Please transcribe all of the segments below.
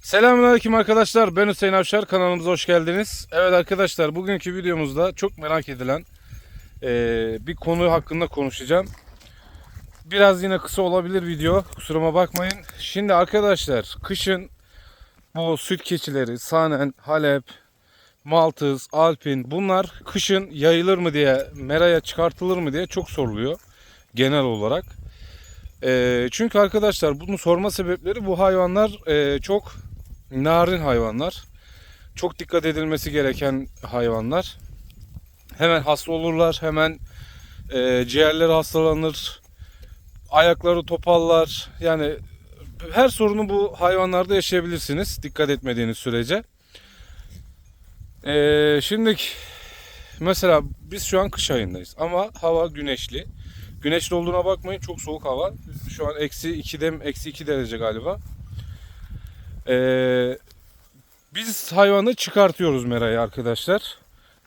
Selamünaleyküm arkadaşlar. Ben Hüseyin Avşar. Kanalımıza hoş geldiniz. Evet arkadaşlar bugünkü videomuzda çok merak edilen eee, bir konu hakkında konuşacağım. Biraz yine kısa olabilir video. Kusuruma bakmayın. Şimdi arkadaşlar kışın bu süt keçileri, Sanen, Halep, Maltız, Alpin bunlar kışın yayılır mı diye, meraya çıkartılır mı diye çok soruluyor genel olarak. Eee, çünkü arkadaşlar bunu sorma sebepleri bu hayvanlar eee, çok narin hayvanlar. Çok dikkat edilmesi gereken hayvanlar. Hemen hasta olurlar, hemen eee ciğerleri hastalanır, ayakları topallar. Yani her sorunu bu hayvanlarda yaşayabilirsiniz dikkat etmediğiniz sürece. Eee şimdi mesela biz şu an kış ayındayız ama hava güneşli. Güneşli olduğuna bakmayın çok soğuk hava. Şu an eksi 2'de eksi 2 derece galiba. Ee, biz hayvanı çıkartıyoruz meraya arkadaşlar.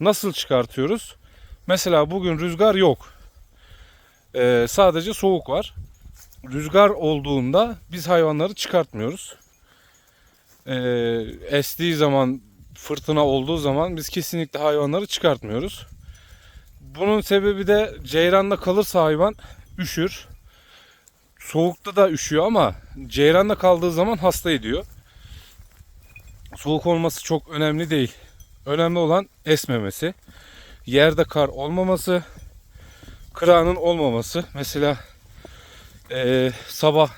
Nasıl çıkartıyoruz? Mesela bugün rüzgar yok. Ee, sadece soğuk var. Rüzgar olduğunda biz hayvanları çıkartmıyoruz. Ee, estiği zaman, fırtına olduğu zaman biz kesinlikle hayvanları çıkartmıyoruz. Bunun sebebi de ceyranda kalırsa hayvan üşür. Soğukta da üşüyor ama ceyranda kaldığı zaman hasta ediyor. Soğuk olması çok önemli değil. Önemli olan esmemesi. Yerde kar olmaması. Kırağının olmaması. Mesela eee, sabah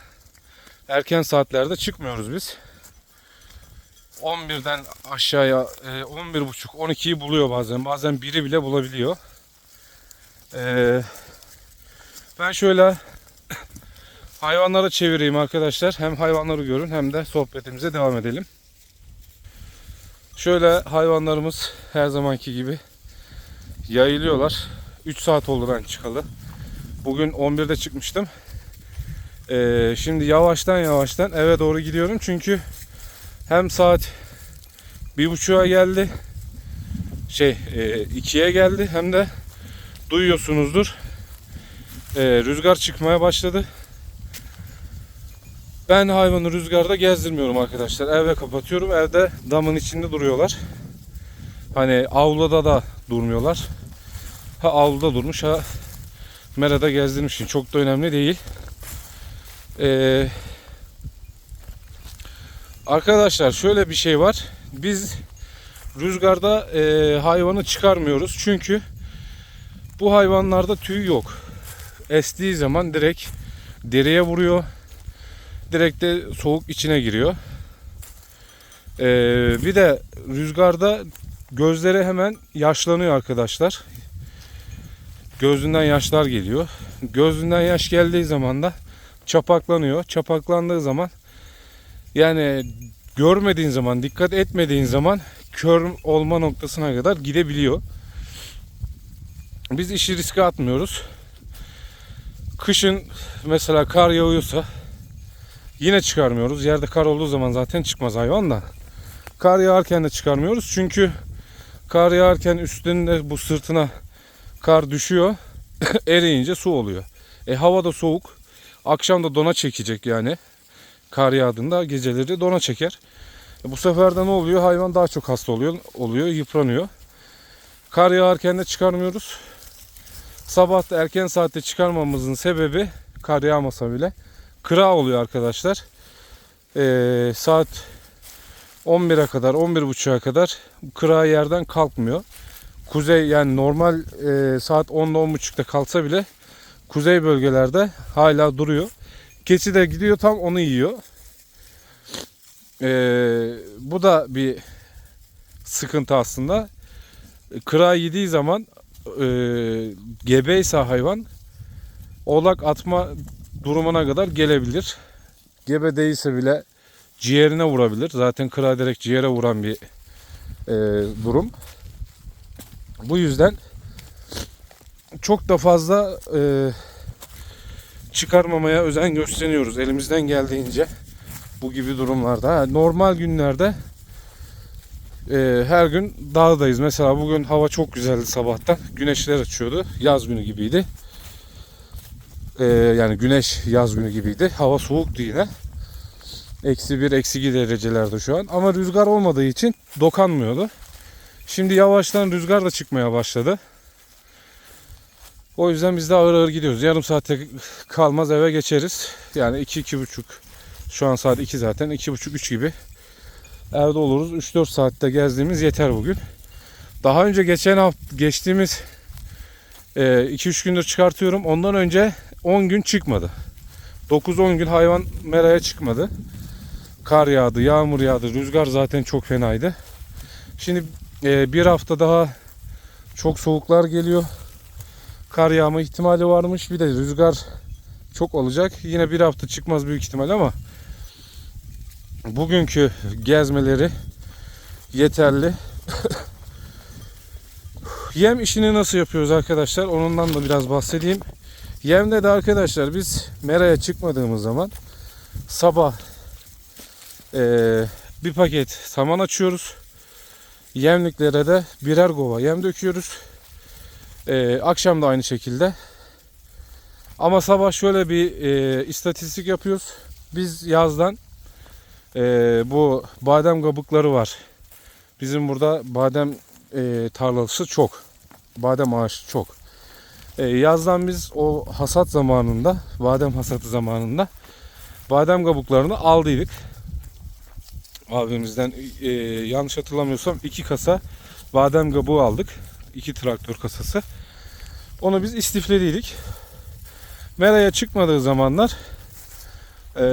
erken saatlerde çıkmıyoruz biz. 11'den aşağıya e, 11.30 12'yi buluyor bazen. Bazen biri bile bulabiliyor. Ee, ben şöyle hayvanlara çevireyim arkadaşlar. Hem hayvanları görün hem de sohbetimize devam edelim. Şöyle hayvanlarımız her zamanki gibi yayılıyorlar. 3 saat oldu ben çıkalı. Bugün 11'de çıkmıştım. Ee, şimdi yavaştan yavaştan eve doğru gidiyorum çünkü hem saat bir buçuğa geldi şey e, ikiye geldi hem de duyuyorsunuzdur. Ee, rüzgar çıkmaya başladı. Ben hayvanı rüzgarda gezdirmiyorum arkadaşlar. Eve kapatıyorum. Evde damın içinde duruyorlar. Hani avluda da durmuyorlar. Ha avluda durmuş ha merada gezdirmişsin. Çok da önemli değil. Ee, arkadaşlar şöyle bir şey var. Biz rüzgarda e, hayvanı çıkarmıyoruz. Çünkü bu hayvanlarda tüy yok. Estiği zaman direkt deriye vuruyor. Direkt de soğuk içine giriyor. Ee, bir de rüzgarda gözleri hemen yaşlanıyor arkadaşlar. Gözünden yaşlar geliyor. Gözünden yaş geldiği zaman da çapaklanıyor. Çapaklandığı zaman yani görmediğin zaman, dikkat etmediğin zaman kör olma noktasına kadar gidebiliyor. Biz işi riske atmıyoruz. Kışın mesela kar yağıyorsa yine çıkarmıyoruz. Yerde kar olduğu zaman zaten çıkmaz hayvan da. Kar yağarken de çıkarmıyoruz. Çünkü kar yağarken üstünde bu sırtına kar düşüyor. Eriyince su oluyor. E hava da soğuk. Akşam da dona çekecek yani. Kar yağdığında geceleri dona çeker. E bu sefer de ne oluyor? Hayvan daha çok hasta oluyor, oluyor, yıpranıyor. Kar yağarken de çıkarmıyoruz. Sabah da erken saatte çıkarmamızın sebebi kar yağmasa bile kıra oluyor arkadaşlar. Ee, saat 11'e kadar 11.30'a kadar kıra yerden kalkmıyor. Kuzey yani normal e, saat 10'da 10.30'da kalsa bile kuzey bölgelerde hala duruyor. Keçi de gidiyor tam onu yiyor. Ee, bu da bir sıkıntı aslında. Kıra yediği zaman e, gebeyse hayvan oğlak atma durumuna kadar gelebilir. Gebe değilse bile ciğerine vurabilir. Zaten kıra direkt ciğere vuran bir e, durum. Bu yüzden çok da fazla e, çıkarmamaya özen gösteriyoruz elimizden geldiğince bu gibi durumlarda. Normal günlerde ee, her gün dağdayız. Mesela bugün hava çok güzeldi sabahtan. Güneşler açıyordu. Yaz günü gibiydi. Ee, yani güneş yaz günü gibiydi. Hava soğuktu yine. Eksi 1, eksi 2 derecelerde şu an. Ama rüzgar olmadığı için dokanmıyordu. Şimdi yavaştan rüzgar da çıkmaya başladı. O yüzden biz de ağır ağır gidiyoruz. Yarım saate kalmaz eve geçeriz. Yani 2-2,5 şu an saat 2 zaten. 2,5-3 gibi evde oluruz. 3-4 saatte gezdiğimiz yeter bugün. Daha önce geçen hafta geçtiğimiz 2-3 gündür çıkartıyorum. Ondan önce 10 gün çıkmadı. 9-10 gün hayvan meraya çıkmadı. Kar yağdı, yağmur yağdı, rüzgar zaten çok fenaydı. Şimdi e, bir hafta daha çok soğuklar geliyor. Kar yağma ihtimali varmış. Bir de rüzgar çok olacak. Yine bir hafta çıkmaz büyük ihtimal ama bugünkü gezmeleri yeterli. Yem işini nasıl yapıyoruz arkadaşlar? Onundan da biraz bahsedeyim. Yemde de arkadaşlar biz meraya çıkmadığımız zaman sabah eee, bir paket saman açıyoruz. Yemliklere de birer kova yem döküyoruz. Eee, akşam da aynı şekilde. Ama sabah şöyle bir eee, istatistik yapıyoruz. Biz yazdan eee, bu badem kabukları var. Bizim burada badem eee, tarlası çok. Badem ağaçı çok. E, yazdan biz o hasat zamanında, badem hasatı zamanında badem kabuklarını aldıydık. Abimizden e, yanlış hatırlamıyorsam iki kasa badem kabuğu aldık. iki traktör kasası. Onu biz istiflediydik. Meraya çıkmadığı zamanlar e,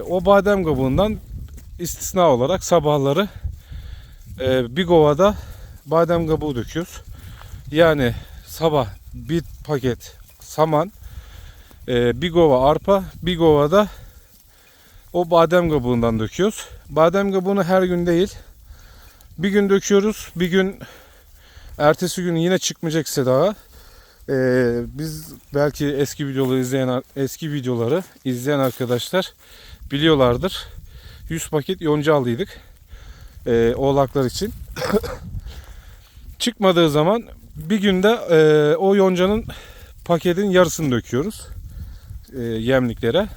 o badem kabuğundan istisna olarak sabahları e, bir kovada badem kabuğu döküyoruz. Yani sabah bir paket saman, e, bir kova arpa, bir kova da o badem kabuğundan döküyoruz. Badem kabuğunu her gün değil, bir gün döküyoruz, bir gün ertesi gün yine çıkmayacaksa daha e, biz belki eski videoları izleyen eski videoları izleyen arkadaşlar biliyorlardır. 100 paket yonca aldıydık e, oğlaklar için. Çıkmadığı zaman bir günde e, o yoncanın paketin yarısını döküyoruz e, yemliklere.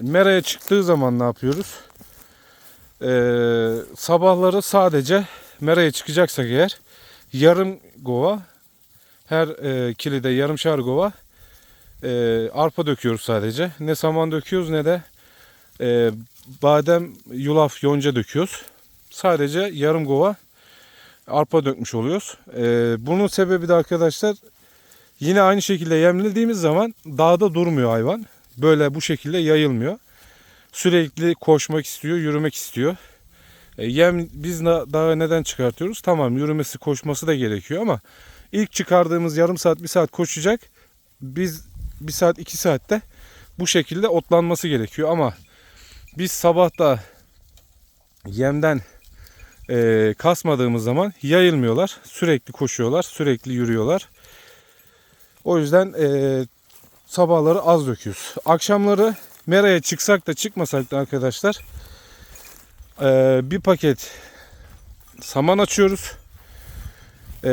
Meraya çıktığı zaman ne yapıyoruz? E, sabahları sadece meraya çıkacaksak eğer yarım gova her e, kilide yarımşar gova e, arpa döküyoruz sadece. Ne saman döküyoruz ne de e, badem, yulaf, yonca döküyoruz. Sadece yarım gova arpa dökmüş oluyoruz. Ee, bunun sebebi de arkadaşlar yine aynı şekilde yemlediğimiz zaman dağda durmuyor hayvan. Böyle bu şekilde yayılmıyor. Sürekli koşmak istiyor, yürümek istiyor. E, yem biz dağa neden çıkartıyoruz? Tamam yürümesi, koşması da gerekiyor ama ilk çıkardığımız yarım saat, bir saat koşacak. Biz bir saat, iki saatte bu şekilde otlanması gerekiyor ama biz sabahta yemden e, kasmadığımız zaman yayılmıyorlar. Sürekli koşuyorlar, sürekli yürüyorlar. O yüzden e, sabahları az döküyoruz. Akşamları meraya çıksak da çıkmasak da arkadaşlar e, bir paket saman açıyoruz. E,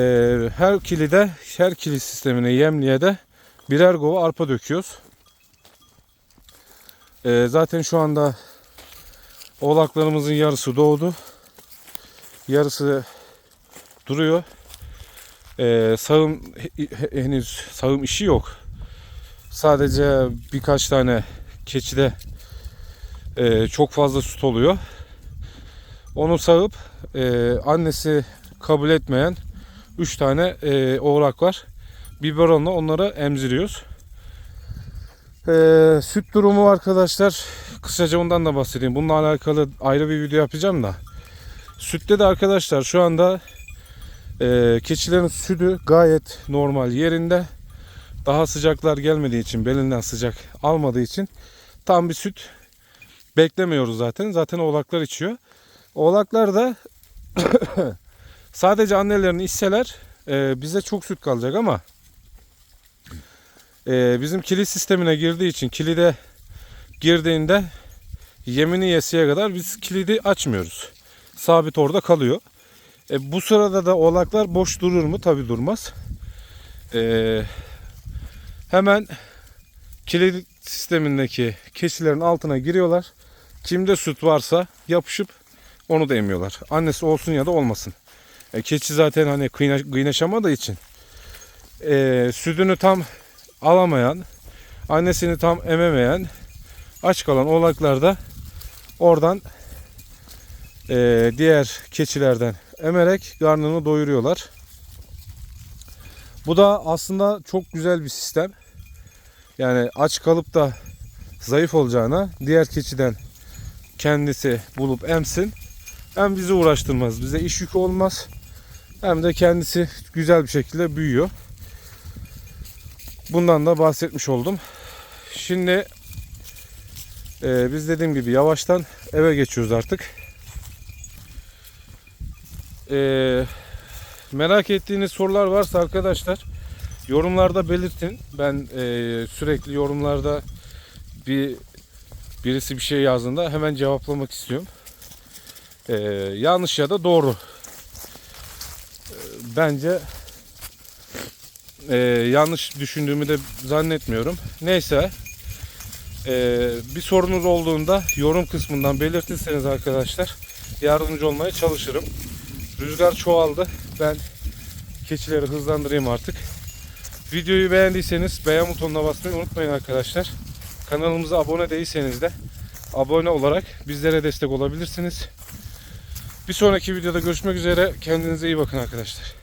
her kilide, her kili sistemine yemliğe de birer kova arpa döküyoruz. E, zaten şu anda oğlaklarımızın yarısı doğdu yarısı duruyor. Ee, sağım he- henüz sağım işi yok. Sadece birkaç tane keçide e, çok fazla süt oluyor. Onu sağıp e, annesi kabul etmeyen 3 tane e, oğlak var. Biberonla onları emziriyoruz. E, süt durumu arkadaşlar kısaca ondan da bahsedeyim. Bununla alakalı ayrı bir video yapacağım da. Sütte de arkadaşlar şu anda e, keçilerin sütü gayet normal yerinde. Daha sıcaklar gelmediği için belinden sıcak almadığı için tam bir süt beklemiyoruz zaten. Zaten oğlaklar içiyor. Oğlaklar da sadece annelerini içseler e, bize çok süt kalacak ama e, bizim kilit sistemine girdiği için kilide girdiğinde yemini yesiye kadar biz kilidi açmıyoruz sabit orada kalıyor. E, bu sırada da oğlaklar boş durur mu? Tabi durmaz. E, hemen kilit sistemindeki keçilerin altına giriyorlar. Kimde süt varsa yapışıp onu da emiyorlar. Annesi olsun ya da olmasın. E, keçi zaten hani kıyna, kıynaşamadığı için e, sütünü tam alamayan, annesini tam ememeyen aç kalan oğlaklarda oradan e, diğer keçilerden emerek karnını doyuruyorlar. Bu da aslında çok güzel bir sistem. Yani aç kalıp da zayıf olacağına diğer keçiden kendisi bulup emsin. Hem bizi uğraştırmaz, bize iş yükü olmaz. Hem de kendisi güzel bir şekilde büyüyor. Bundan da bahsetmiş oldum. Şimdi e, biz dediğim gibi yavaştan eve geçiyoruz artık. E, merak ettiğiniz sorular varsa arkadaşlar yorumlarda belirtin. Ben e, sürekli yorumlarda bir birisi bir şey yazdığında hemen cevaplamak istiyorum. E, yanlış ya da doğru. E, bence e, yanlış düşündüğümü de zannetmiyorum. Neyse. e, bir sorunuz olduğunda yorum kısmından belirtirseniz arkadaşlar yardımcı olmaya çalışırım. Rüzgar çoğaldı. Ben keçileri hızlandırayım artık. Videoyu beğendiyseniz beğen butonuna basmayı unutmayın arkadaşlar. Kanalımıza abone değilseniz de abone olarak bizlere destek olabilirsiniz. Bir sonraki videoda görüşmek üzere. Kendinize iyi bakın arkadaşlar.